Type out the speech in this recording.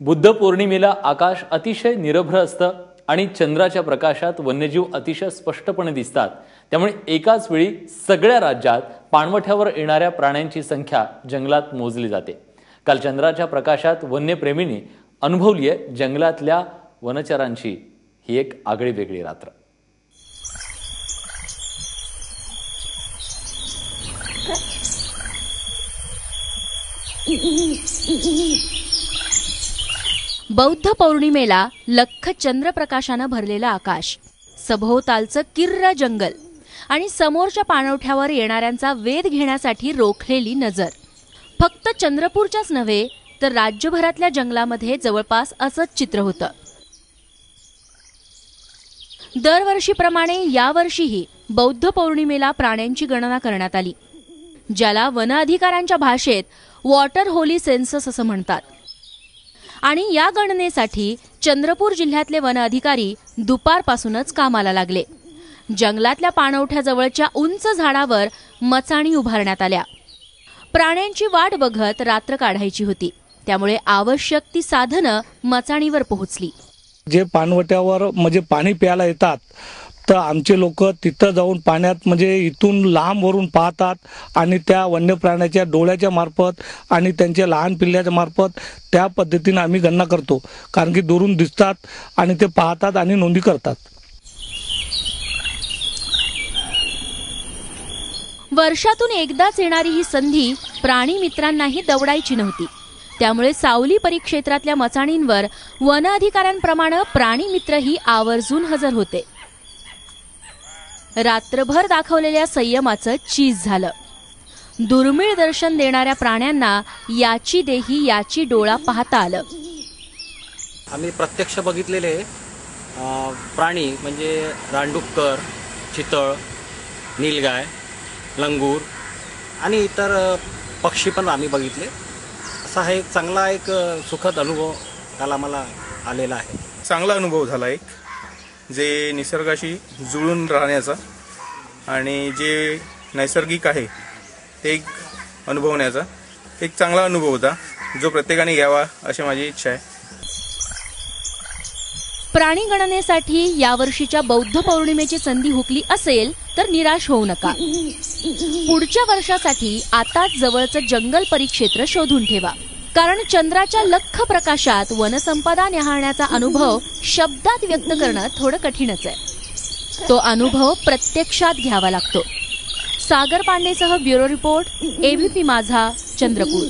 बुद्ध पौर्णिमेला आकाश अतिशय निरभ्र असतं आणि चंद्राच्या प्रकाशात वन्यजीव अतिशय स्पष्टपणे दिसतात. त्यामुळे एकाच वेळी सगळ्या राज्यात पाणवठ्यावर येणाऱ्या प्राण्यांची संख्या जंगलात मोजली जाते. काल चंद्राच्या प्रकाशात वन्यप्रेमींनी अनुभवली आहे जंगलातल्या वनचरांची ही एक आगळी वेगळी रात्र. बौद्ध पौर्णिमेला लख चंद्रप्रकाशानं भरलेलं आकाश. सभोवतालचं किर्र जंगल आणि समोरच्या पाणवठ्यावर येणाऱ्यांचा वेध घेण्यासाठी रोखलेली नजर. फक्त चंद्रपूरच्याच नव्हे तर राज्यभरातल्या जंगलामध्ये जवळपास असंच चित्र होतं. दरवर्षीप्रमाणे यावर्षीही बौद्ध पौर्णिमेला प्राण्यांची गणना करण्यात आली ज्याला वन अधिकाऱ्यांच्या भाषेत वॉटर होली सेन्सस असं म्हणतात. आणि या गणनेसाठी चंद्रपूर जिल्ह्यातले वन अधिकारी दुपारपासूनच कामाला लागले. जंगलातल्या पाणवठ्याजवळच्या उंच झाडावर मचाणी उभारण्यात आल्या. प्राण्यांची वाट बघत रात्र काढायची होती. त्यामुळे आवश्यक ती साधनं मचाणीवर पोहोचली. जे पाणवट्यावर म्हणजे पाणी प्यायला येतात तर आमचे लोक तिथं जाऊन पाण्यात म्हणजे इथून लांबवरून पाहतात आणि त्या वन्य प्राण्याच्या डोळ्याच्या मार्फत आणि त्यांच्या लहान पिल्ल्याच्या मार्फत त्या पद्धतीने आम्ही गणना करतो. कारण की दुरून दिसतात आणि ते पाहतात आणि नोंदी करतात. वर्षातून एकदाच येणारी ही संधी प्राणी मित्रांनाही दवडायची नव्हती. त्यामुळे सावली परिक्षेत्रातल्या मचाणींवर वन अधिकाऱ्यांप्रमाणे प्राणी मित्रही आवर्जून हजर होते. रात्रभर दाखवलेल्या संयमाचं चीज झालं. दुर्मिळ दर्शन देणाऱ्या प्राण्यांना याची देही याची डोळा पाहता आलं. आम्ही प्रत्यक्ष बघितलेले प्राणी म्हणजे रानडुक्कर चितळ नीलगाय लंगूर आणि इतर पक्षी पण आम्ही बघितले. असा हा एक चांगला एक सुखद अनुभव काल आम्हाला आलेला आहे. चांगला अनुभव झाला एक. जे निसर्गाशी जुळून राहण्याचा आणि जे नैसर्गिक आहे ते एक अनुभवण्याचा एक चांगला अनुभव होता जो प्रत्येकाने घ्यावा अशी माझी इच्छा आहे. प्राणी गणनेसाठी यावर्षीच्या बौद्ध पौर्णिमेची संधी हुकली असेल तर निराश होऊ नका. पुढच्या वर्षासाठी आताच जवळचं जंगल परिक्षेत्र शोधून ठेवा. कारण चंद्राच्या लख प्रकाशात वनसंपदा न्याहाण्याचा अनुभव शब्दात व्यक्त करणं थोडं कठीणच आहे. तो अनुभव प्रत्यक्षात घ्यावा लागतो. Sagar पांडेसह bureau report ABP Majha Chandrapur.